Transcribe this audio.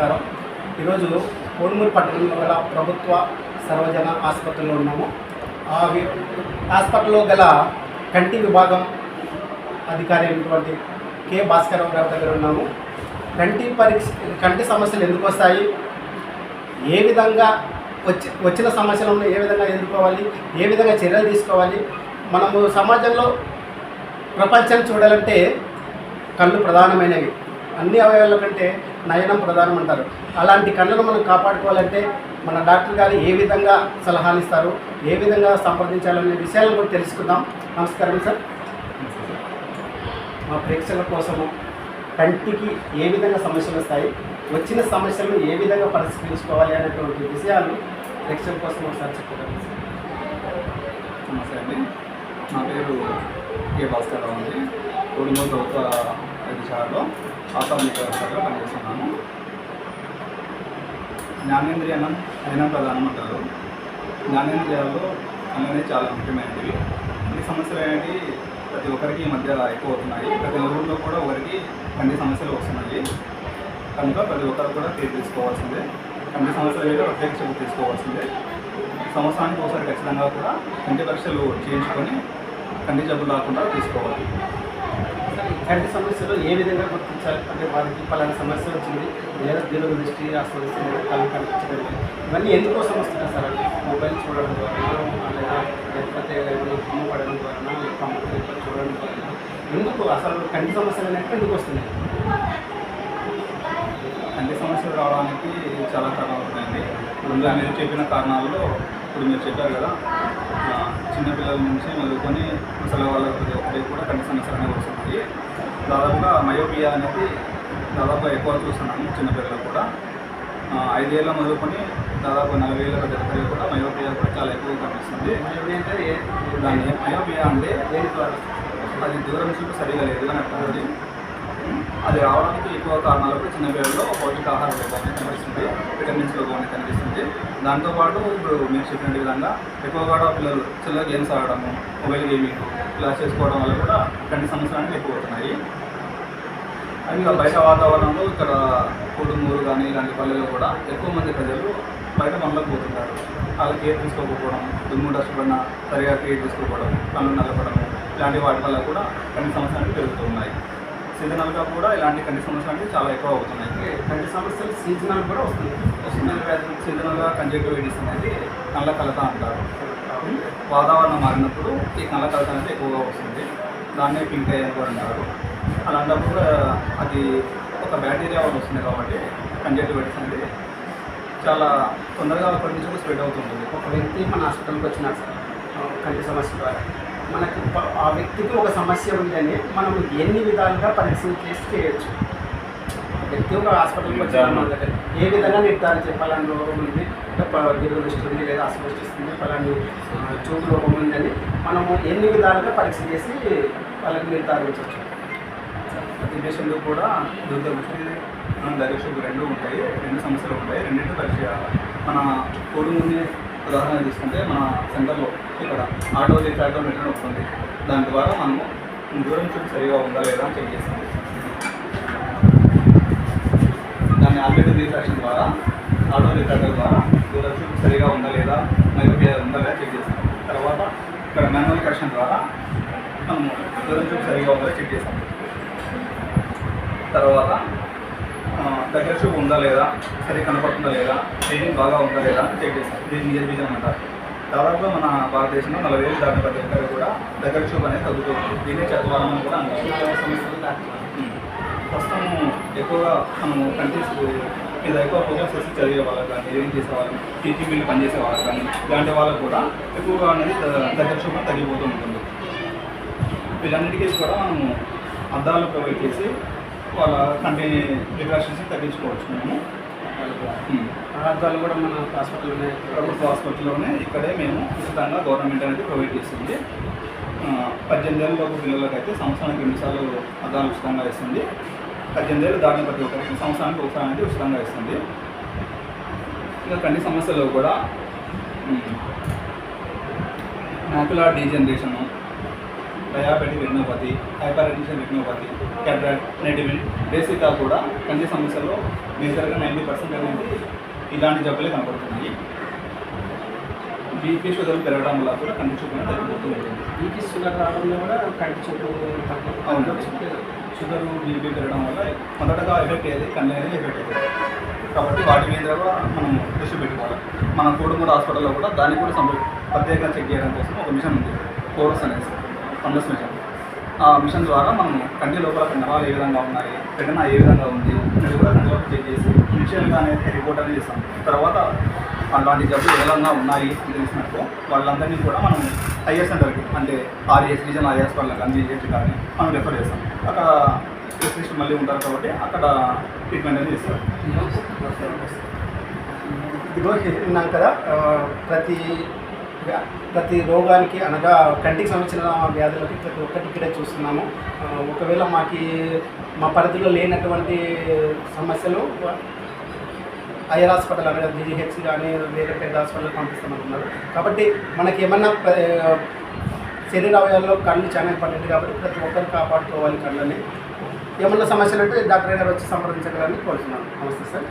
నమస్కారం. ఈరోజు కోడుమూరు పట్టణంలో గల ప్రభుత్వ సర్వజన ఆసుపత్రిలో ఉన్నాము. ఆ హాస్పిటల్లో గల కంటి విభాగం అధికారి అయినటువంటి కె. భాస్కరరావు గారి దగ్గర ఉన్నాము. కంటి పరీక్ష కంటి సమస్యలు ఎందుకు వస్తాయి? ఏ విధంగా వచ్చి వచ్చిన సమస్యలను ఏ విధంగా ఎదుర్కోవాలి ఏ విధంగా చర్యలు తీసుకోవాలి? మనము సమాజంలో ప్రపంచం చూడాలంటే కళ్ళు ప్రధానమైనవి. అన్ని అవయవాల కంటే నయనం ప్రధానం అంటారు అలాంటి కళ్ళను మనం కాపాడుకోవాలంటే మన డాక్టర్ గారు ఏ విధంగా సలహాలు ఇస్తారు ఏ విధంగా సంప్రదించాలనే విషయాలను కూడా తెలుసుకుందాం. నమస్కారం సార్. మా ప్రేక్షకుల కోసము కంటికి ఏ విధంగా సమస్యలు వస్తాయి వచ్చిన సమస్యలను ఏ విధంగా పరిష్కరించుకోవాలి అనేటువంటి విషయాలు ప్రేక్షకుల కోసం ఒకసారి చెప్పగలరు నమస్కారం నమస్తే అండి. నా పేరు కే భాస్కర్రావు అండి. కుటుంబ ప్రభుత్వ వైద్యశాలలో ఆసామిక వ్యవస్థలో పనిచేస్తున్నాను. జ్ఞానేంద్రియనం అయిన ప్రధానం అంటారు. జ్ఞానేంద్రియాలు అనేది చాలా ముఖ్యమైనవి ఈ సమస్యలు అనేవి ప్రతి ఒక్కరికి ఈ మధ్య ఎక్కువ అవుతున్నాయి ప్రతి ఊరిలో కూడా ఒకరికి కంటి సమస్యలు వస్తున్నాయి. కనుక ప్రతి ఒక్కరు కూడా తీర్పు తీసుకోవాల్సిందే. కంటి సమస్యలు అయితే ప్రత్యేక తీసుకోవాల్సిందే. సంవత్సరానికి ఒకసారి ఖచ్చితంగా కూడా కంటి పరీక్షలు చేయించుకొని కంటి జబ్బు రాకుండా తీసుకోవాలి. కంటి సమస్యలు ఏ విధంగా గుర్తించాలి అంటే వారికి పలానా సమస్య వచ్చింది లేదా దీని దృష్టి ఆ సమస్య మీద కళ్ళు కనిపించడం. ఇవన్నీ ఎందుకోసం వస్తున్నాయి సార్? అంటే మొబైల్ చూడడం ద్వారా లేదా లేకపోతే ఏమైనా పడడం ద్వారా కంప్యూటర్ చూడడం ద్వారా. ఎందుకు అసలు కంటి సమస్యలు అనేవి ఎందుకు వస్తున్నాయి? కంటి సమస్యలు రావడానికి చాలా కారణాలు ఉన్నాయండి. ముందుగా నేను చెప్పిన కారణాల్లో ఇప్పుడు మీరు చెప్పారు కదా చిన్నపిల్లల నుంచి మొదలుకొని ముసలి వాళ్ళ ప్రతి ఒక్కరికి కూడా కంటి సమస్యలు అనేవి వస్తున్నాయి దాదాపుగా మయోపియా అనేది దాదాపు ఎక్కువ చూస్తున్నాము చిన్నపిల్లలు కూడా. ఐదేళ్ళ మొదలుకొని దాదాపు నలభై ఏళ్ళ ప్రతి ఒక్కరికి కూడా మయోపియా కూడా చాలా ఎక్కువ కనిపిస్తుంది. అంటే మయోపియా అంటే అది దూరం చూపు సరిగా లేదు అని అర్థం. అది రావడానికి ఎక్కువ కారణాలు కూడా పౌష్టిక పౌష్టికాహార లోపాన్ని కనిపిస్తుంది. విటమిన్స్ లోపాన్ని కనిపిస్తుంది. దాంతోపాటు ఇప్పుడు మీరు చెప్పిన విధంగా ఎక్కువగా పిల్లలు చిన్న గేమ్స్ ఆడడము మొబైల్ గేమింగ్ ఇలా చేసుకోవడం వల్ల కూడా కంటి సమస్యలు అనేవి ఎక్కువ అవుతున్నాయి ఇంకా బయట వాతావరణంలో ఇక్కడ కుటుంబూరు కానీ ఇలాంటి పల్లెల్లో కూడా ఎక్కువ మంది ప్రజలు బయట పనులకు పోతుంటారు వాళ్ళ కేర్ తీసుకోకపోవడం దుమ్ము డస్ట్ పడిన సరిగా కేర్ తీసుకోకపోవడం కళ్ళు నలపడం ఇలాంటి వాటి వల్ల కూడా కొన్ని సమస్యలు పెరుగుతున్నాయి. సీజనల్గా కూడా ఇలాంటి కంటి సమస్యలు అనేవి చాలా ఎక్కువ అవుతున్నాయి. కంటి సమస్యలు సీజనల్ కూడా వస్తుంది. సీజనల్ వ్యాధి సీజనల్గా కంజక్టివిటీస్ అనేది కళ్ళ కలత అంటారు. వాతావరణం మారినప్పుడు ఈ కళ్ళ కలత అనేది ఎక్కువగా వస్తుంది. దాన్నే పింక్ అయ్యి కూడా అంటారు. అలాంటప్పుడు అది ఒక బ్యాక్టీరియా వల్ల వస్తుంది కాబట్టి కంజక్టివిటీస్ అనేది చాలా తొందరగా అక్కడి నుంచి కూడా స్ప్రెడ్ అవుతుంటుంది ఒక వ్యక్తి మన హాస్పిటల్కి వచ్చినాడు సార్ కంటి సమస్య ద్వారా మనకి ఆ వ్యక్తికి ఒక సమస్య ఉందని మనం ఎన్ని విధాలుగా పరీక్ష చేసి చేయొచ్చు. వ్యక్తి ఒక హాస్పిటల్కి వచ్చాడు మన దగ్గర. ఏ విధంగా నిర్ధారణ పలానా రోగం ఉంది దీర్ఘదృష్టి ఉంది లేదా అస్వస్థిస్తుంది పలాని ఆ, చూపు రోగం ఉందని మనము ఎన్ని విధాలుగా పరీక్ష చేసి వాళ్ళకి నిర్ధారించవచ్చు. ప్రతి దేశంలో కూడా దుర్దృష్టి దైర్యశుభ్రు రెండు ఉంటాయి రెండు సమస్యలు ఉంటాయి రెండింటి పరీక్ష మన కోడి ముందు ఉదాహరణ తీసుకుంటే మన సెంటర్లో ఇక్కడ ఆటో రికార్డోమీటర్ వస్తుంది దాని ద్వారా మనము దూరం చూపు సరిగా ఉందా లేదా అని చెక్ చేస్తాం. దాన్ని ఆల్రెడీ రిఫ్రాక్షన్ ద్వారా ఆటో రిఫ్రాక్టర్ ద్వారా దూరం చూపు సరిగా ఉందా లేదా మరియు ఉందా లేదా చెక్ చేస్తాం. తర్వాత ఇక్కడ మాన్యువల్ కరెక్షన్ ద్వారా మనము దూరం చూపు సరిగా ఉందా చెక్ చేస్తాం. తర్వాత దగ్గర చూపు ఉందా లేదా? సరి కనపడుతుందా లేదా? ట్రైనింగ్ బాగా ఉందా లేదా అని చెక్ చేస్తాం. దీన్ని నిజ విజయం అంటారు దాదాపుగా మన భారతదేశంలో నలభై ఏళ్ళు దాటిన ప్రతి ఒక్కరు కూడా దగ్గర చూపు అనేది తగ్గుతూ ఉంది దీన్ని చదవాలని కూడా. ప్రస్తుతం ఎక్కువగా మనము కంట్రీస్ మీద ఎక్కువ ఫోకస్ చేసి చదివే వాళ్ళకి కానీ ఏం చేసే వాళ్ళకి టీచింగ్ ఫీల్డ్ పనిచేసే వాళ్ళకి కానీ ఇలాంటి వాళ్ళకు కూడా ఎక్కువగా అనేది దగ్గర చూపు తగ్గిపోతూ ఉంటుంది. వీటన్నిటికీ కూడా మనము అద్దాలు ప్రొవైడ్ చేసి వాళ్ళ కంటి రికాషన్స్ తగ్గించుకోవచ్చు మేము. పదార్థాలు కూడా మన హాస్పిటల్లోనే ప్రభుత్వ హాస్పిటల్లోనే ఇక్కడే మేము ఉచితంగా గవర్నమెంట్ అనేది ప్రొవైడ్ చేస్తుంది. ఆ, పద్దెనిమిది ఏళ్ళ లోపు పిల్లలకి అయితే సంవత్సరానికి రెండుసార్లు అద్దాలు ఉచితంగా ఇస్తుంది. పద్దెనిమిది ఏళ్ళు దాటిన ప్రతి ఒక్కరికి సంవత్సరానికి ఒకసారి అనేది ఉచితంగా ఇస్తుంది. ఇంకా కంటి సమస్యలు కూడా macula degeneration diabetic retinopathy hypertension retinopathy cataract నెటివిన్ బేసిక్గా కూడా కంటి సమస్యల్లో మేజర్గా నైంటీ పర్సెంట్ అనేది ఇలాంటి జబ్బులే కనపడుతున్నాయి బీపీ షుగర్ పెరగడం వల్ల కూడా కంటి చూపు తగ్గిపోతూ ఉంటుంది. బీపీ షుగర్ రావడంలో కూడా కంటి చూపు అవును షుగర్ బీపీ పెరగడం వల్ల మొదటగా ఎఫెక్ట్ అయ్యేది కన్ను అనేది ఎఫెక్ట్ అవుతుంది. కాబట్టి వాటి మీద కూడా మనం దృష్టి పెట్టుకోవాలి. మన కోడుమూరు హాస్పిటల్లో కూడా దాన్ని కూడా సంప ప్రత్యేకంగా చెక్ చేయడం కోసం ఒక మిషన్ ఉంది. కోరస్ అనేసి. ఫంగస్ మిషన్ ఆ మిషన్ ద్వారా మనం కంటి లోపల కండరాలు ఏ విధంగా ఉన్నాయి రెటనా ఏ విధంగా ఉంది అనేది కూడా కంటి చెక్ చేసి ఇనిషియల్గా అనేది రిపోర్ట్ అనేది ఇస్తాం. తర్వాత అలాంటి జబ్బులు ఏ విధంగా ఉన్నాయి అని తెలిసినట్టు వాళ్ళందరినీ కూడా మనం హైయర్ సెంటర్కి అంటే ఆర్ఎస్ రీజన్ ఆర్ఎస్ వాళ్ళకి అన్ని జీహెచ్ కానీ మనం రెఫర్ చేస్తాం. అక్కడ స్పెషలిస్ట్ మళ్ళీ ఉంటారు కాబట్టి అక్కడ ట్రీట్మెంట్ అనేది ఇస్తారు. ఇదిగో చెప్పినాం కదా ప్రతి ప్రతి రోగానికి అనగా కంటికి సంబంధించిన వ్యాధులకి ప్రతి ఒక్కటి ఇక్కడే చూస్తున్నాము. ఒకవేళ మాకి మా పరిధిలో లేనటువంటి సమస్యలు ఐఆర్ హాస్పిటల్ అనగా జీజీహెచ్ కానీ వేరే పెద్ద హాస్పిటల్ పంపిస్తామంటున్నారు. కాబట్టి మనకి ఏమన్నా శరీర అవయాల్లో కళ్ళు చాలా ఇంపార్టెంట్ కాబట్టి ప్రతి ఒక్కరు కాపాడుకోవాలి కళ్ళని. ఏమన్నా సమస్యలు అంటే డాక్టర్ గారు వచ్చి సంప్రదించగలని కోరుతున్నాను. నమస్తే సార్.